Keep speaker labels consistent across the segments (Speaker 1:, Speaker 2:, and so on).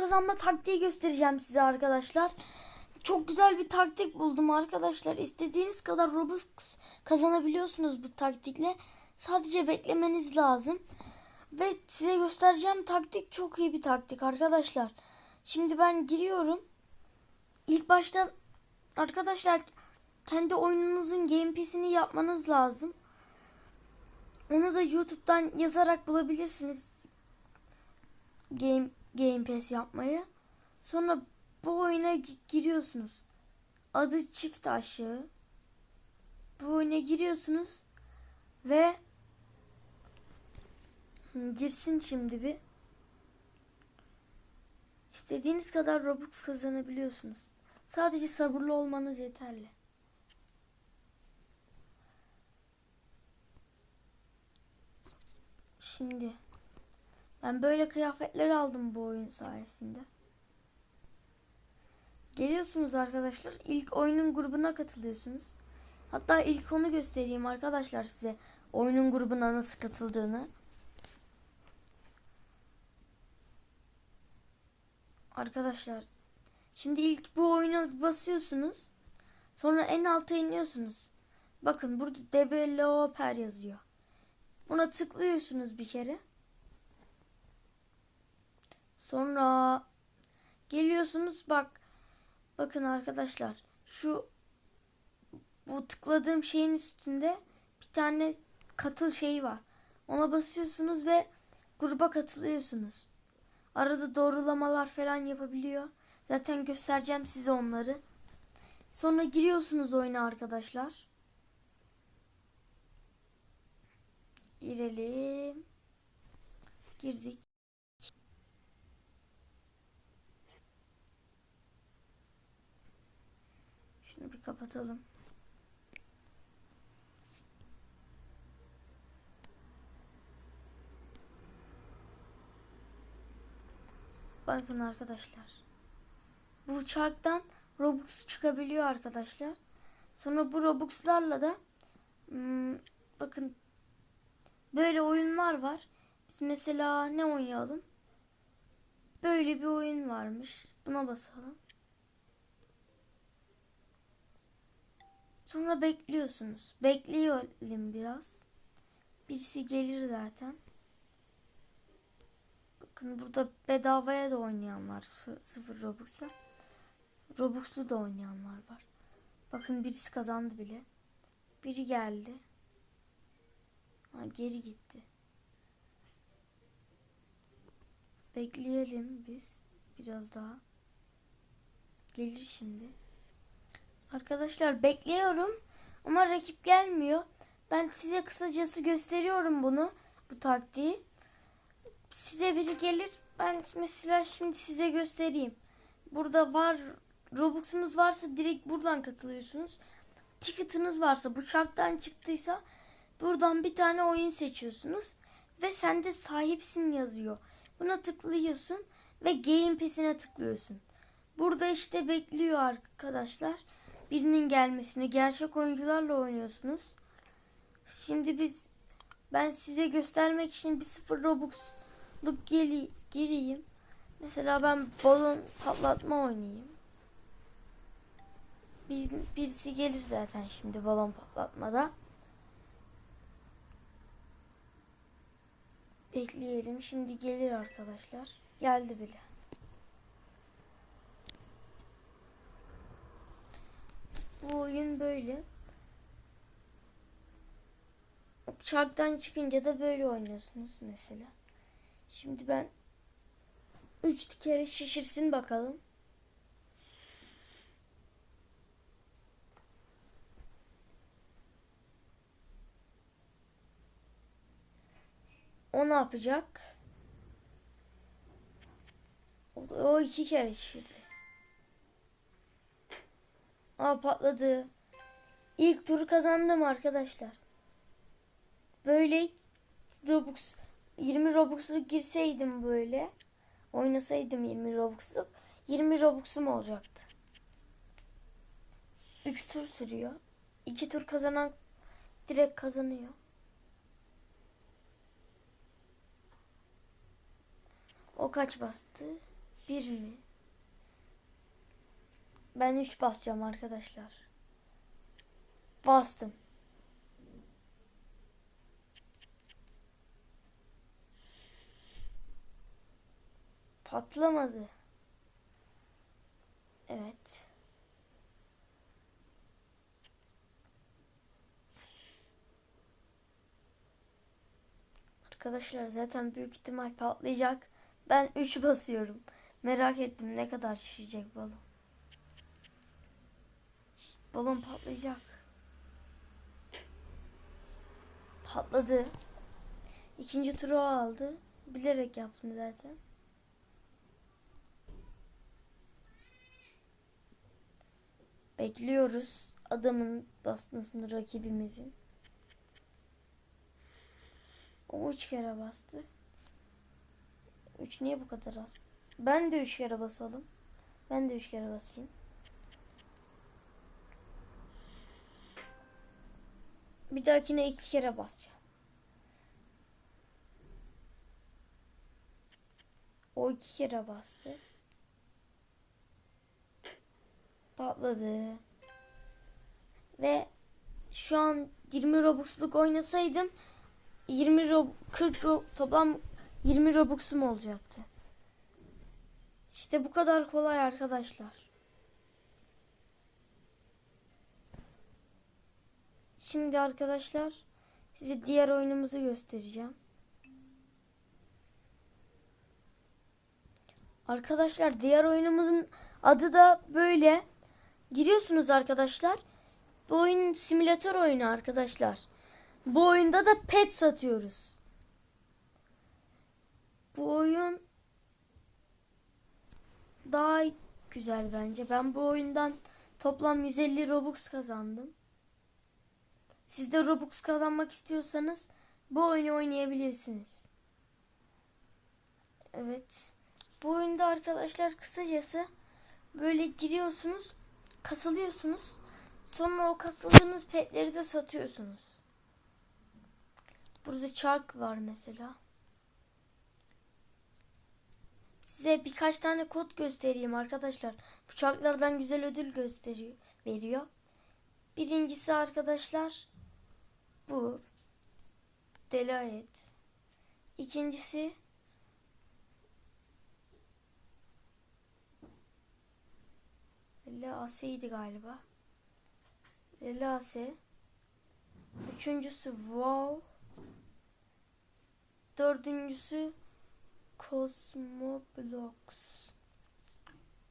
Speaker 1: kazanma taktiği göstereceğim size arkadaşlar. Çok güzel bir taktik buldum arkadaşlar. İstediğiniz kadar Robux kazanabiliyorsunuz bu taktikle. Sadece beklemeniz lazım. Ve size göstereceğim taktik çok iyi bir taktik arkadaşlar. Şimdi ben giriyorum. İlk başta arkadaşlar kendi oyununuzun gameplay'sini yapmanız lazım. Onu da YouTube'dan yazarak bulabilirsiniz. Game Game Pass yapmayı. Sonra bu oyuna gi- giriyorsunuz. Adı çift aşağı. Bu oyuna giriyorsunuz ve girsin şimdi bir. İstediğiniz kadar Robux kazanabiliyorsunuz. Sadece sabırlı olmanız yeterli. Şimdi ben böyle kıyafetler aldım bu oyun sayesinde. Geliyorsunuz arkadaşlar. İlk oyunun grubuna katılıyorsunuz. Hatta ilk onu göstereyim arkadaşlar size. Oyunun grubuna nasıl katıldığını. Arkadaşlar şimdi ilk bu oyuna basıyorsunuz. Sonra en alta iniyorsunuz. Bakın burada developer yazıyor. Buna tıklıyorsunuz bir kere. Sonra geliyorsunuz bak bakın arkadaşlar şu bu tıkladığım şeyin üstünde bir tane katıl şeyi var. Ona basıyorsunuz ve gruba katılıyorsunuz. Arada doğrulamalar falan yapabiliyor. Zaten göstereceğim size onları. Sonra giriyorsunuz oyuna arkadaşlar. Girelim. Girdik. Şunu bir kapatalım. Bakın arkadaşlar. Bu çarktan Robux çıkabiliyor arkadaşlar. Sonra bu Robux'larla da hmm, bakın böyle oyunlar var. Biz mesela ne oynayalım? Böyle bir oyun varmış. Buna basalım. Sonra bekliyorsunuz. Bekleyelim biraz. Birisi gelir zaten. Bakın burada bedavaya da oynayanlar sı- sıfır Robux'a. Robux'lu da oynayanlar var. Bakın birisi kazandı bile. Biri geldi. Ha, geri gitti. Bekleyelim biz biraz daha. Gelir şimdi. Arkadaşlar bekliyorum ama rakip gelmiyor. Ben size kısacası gösteriyorum bunu, bu taktiği. Size biri gelir. Ben mesela şimdi size göstereyim. Burada var Robux'unuz varsa direkt buradan katılıyorsunuz. Ticket'ınız varsa bu çarktan çıktıysa buradan bir tane oyun seçiyorsunuz ve sende sahipsin yazıyor. Buna tıklıyorsun ve Game Pass'ine tıklıyorsun. Burada işte bekliyor arkadaşlar. Birinin gelmesini. Gerçek oyuncularla oynuyorsunuz. Şimdi biz ben size göstermek için bir sıfır Robux'luk geli, gireyim. Mesela ben balon patlatma oynayayım. Bir, birisi gelir zaten şimdi balon patlatmada. Bekleyelim. Şimdi gelir arkadaşlar. Geldi bile. Bu oyun böyle. Çarktan çıkınca da böyle oynuyorsunuz mesela. Şimdi ben üç kere şişirsin bakalım. O ne yapacak? O, o iki kere şişirdi. Aa patladı. İlk turu kazandım arkadaşlar. Böyle Robux 20 Robux'luk girseydim böyle. Oynasaydım 20 Robux'luk 20 Robux'um olacaktı. 3 tur sürüyor. 2 tur kazanan direkt kazanıyor. O kaç bastı? Bir mi? Ben 3 basacağım arkadaşlar. Bastım. Patlamadı. Evet. Arkadaşlar zaten büyük ihtimal patlayacak. Ben 3 basıyorum. Merak ettim ne kadar şişecek balon. Balon patlayacak. Patladı. İkinci turu o aldı. Bilerek yaptım zaten. Bekliyoruz adamın basmasını rakibimizin. O üç kere bastı. Üç niye bu kadar az? Ben de üç kere basalım. Ben de üç kere basayım. Bir dahakine iki kere basacağım. O iki kere bastı. Patladı. Ve şu an 20 Robux'luk oynasaydım 20 Rob 40 Rob toplam 20 Robux'um olacaktı. İşte bu kadar kolay arkadaşlar. Şimdi arkadaşlar size diğer oyunumuzu göstereceğim. Arkadaşlar diğer oyunumuzun adı da böyle. Giriyorsunuz arkadaşlar. Bu oyun simülatör oyunu arkadaşlar. Bu oyunda da pet satıyoruz. Bu oyun daha güzel bence. Ben bu oyundan toplam 150 Robux kazandım. Siz de Robux kazanmak istiyorsanız bu oyunu oynayabilirsiniz. Evet. Bu oyunda arkadaşlar kısacası böyle giriyorsunuz, kasılıyorsunuz. Sonra o kasıldığınız petleri de satıyorsunuz. Burada çark var mesela. Size birkaç tane kod göstereyim arkadaşlar. Bu çarklardan güzel ödül gösteriyor, veriyor. Birincisi arkadaşlar bu. Delayet. İkincisi Lase galiba. Lase. Üçüncüsü wow. Dördüncüsü Cosmoblox.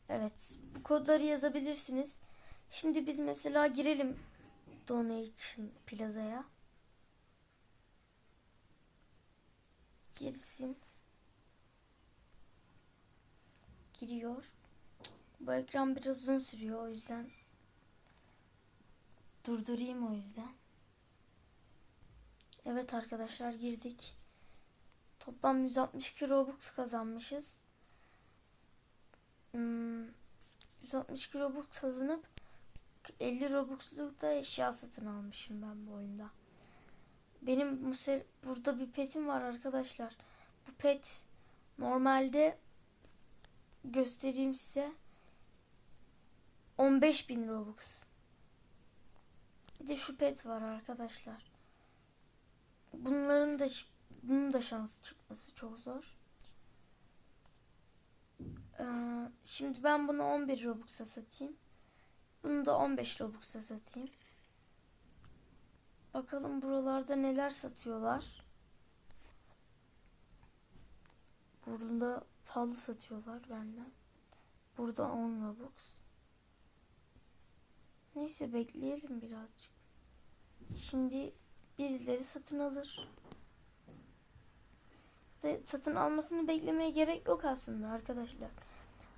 Speaker 1: Evet. Bu kodları yazabilirsiniz. Şimdi biz mesela girelim Donation Plaza'ya. Girsin. Giriyor. Bu ekran biraz uzun sürüyor o yüzden durdurayım o yüzden. Evet arkadaşlar girdik. Toplam 162 Robux kazanmışız. Hmm, 162 Robux kazanıp 50 Robux'luk da eşya satın almışım ben bu oyunda. Benim bu burada bir petim var arkadaşlar. Bu pet normalde göstereyim size. 15 bin Robux. Bir de şu pet var arkadaşlar. Bunların da bunun da şansı çıkması çok zor. Ee, şimdi ben bunu 11 Robux'a satayım. Bunu da 15 Robux'a satayım. Bakalım buralarda neler satıyorlar. Burada pahalı satıyorlar benden. Burada 10 Robux. Neyse bekleyelim birazcık. Şimdi birileri satın alır. Satın almasını beklemeye gerek yok aslında arkadaşlar.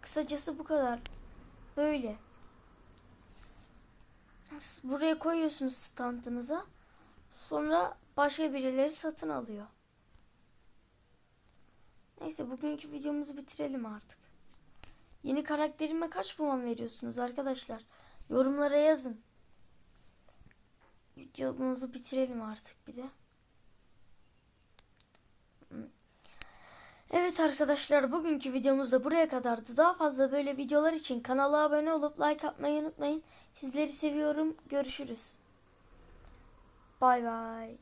Speaker 1: Kısacası bu kadar. Böyle. Buraya koyuyorsunuz standınıza. Sonra başka birileri satın alıyor. Neyse bugünkü videomuzu bitirelim artık. Yeni karakterime kaç puan veriyorsunuz arkadaşlar? Yorumlara yazın. Videomuzu bitirelim artık bir de. Evet arkadaşlar bugünkü videomuz da buraya kadardı. Daha fazla böyle videolar için kanala abone olup like atmayı unutmayın. Sizleri seviyorum. Görüşürüz. Bay bay.